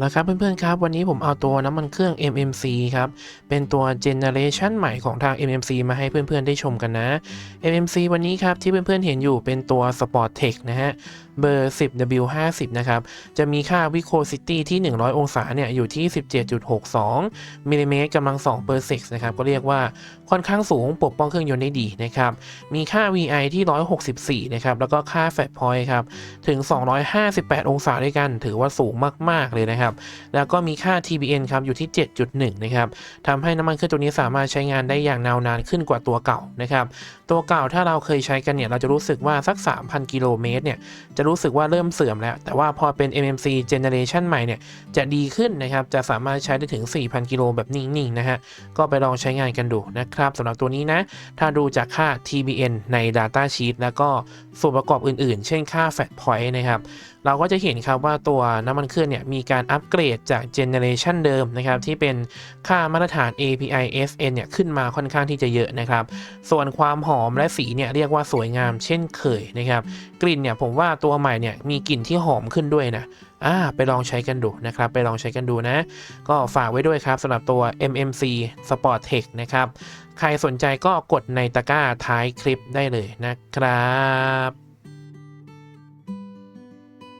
แล้วครับเพื่อนๆครับ วันนี้ผมเอาตัวน้ำมันเครื่อง MMC ครับ เป็นตัวเจเนเรชันใหม่ของทาง MMC มาให้เพื่อนๆได้ชมกันนะ MMC วันนี้ครับ ที่เพื่อนๆเห็นอยู่เป็นตัว Sport Tech นะฮะเบอร์ 10W50 นะครับ จะมีค่า Viscosity ที่ 100 องศาเนี่ย อยู่ที่ 17.62มิลลิเมตรกำลัง2 per sec นะครับ ก็เรียกว่าค่อนข้างสูงปกป้องเครื่องยนต์ได้ดีนะครับ มีค่า VI ที่ 164 นะครับ แล้วก็ค่า Fat Point ครับ ถึง 258 องศาด้วยกัน ถือว่าสูงมากๆเลยนะครับแล้วก็มีค่า TBN ครับอยู่ที่ 7.1 นะครับทำให้น้ำมันเครื่องตัวนี้สามารถใช้งานได้อย่างนาวนานขึ้นกว่าตัวเก่านะครับ ตัวเก่าถ้าเราเคยใช้กันเนี่ยเราจะรู้สึกว่าสัก 3,000 กิโลเมตรเนี่ยจะรู้สึกว่าเริ่มเสื่อมแล้ว แต่ว่าพอเป็น MMC Generation ใหม่เนี่ยจะดีขึ้นนะครับจะสามารถใช้ได้ถึง 4,000 กิโลแบบนิ่งๆนะฮะก็ไปลองใช้งานกันดูนะครับสำหรับตัวนี้นะถ้าดูจากค่า TBN ใน Data Sheet แล้วก็ส่วนประกอบอื่นๆ เช่นค่า Fat Point นะครับเราก็จะเห็นครับว่าตัวน้ำมันเครื่องเนี่ยมีการอัปเกรดจากเจเนเรชันเดิมนะครับที่เป็นค่ามาตรฐาน API FN เนี่ยขึ้นมาค่อนข้างที่จะเยอะนะครับ ส่วนความหอมและสีเนี่ยเรียกว่าสวยงามเช่นเคยนะครับกลิ่นเนี่ยผมว่าตัวใหม่เนี่ยมีกลิ่นที่หอมขึ้นด้วยนะอ่าไปลองใช้กันดูนะครับ ไปลองใช้กันดูนะ ก็ฝากไว้ด้วยครับสำหรับตัว MMC Sport Tech นะครับ ใครสนใจก็กดในตะกร้าท้ายคลิปได้เลยนะครับ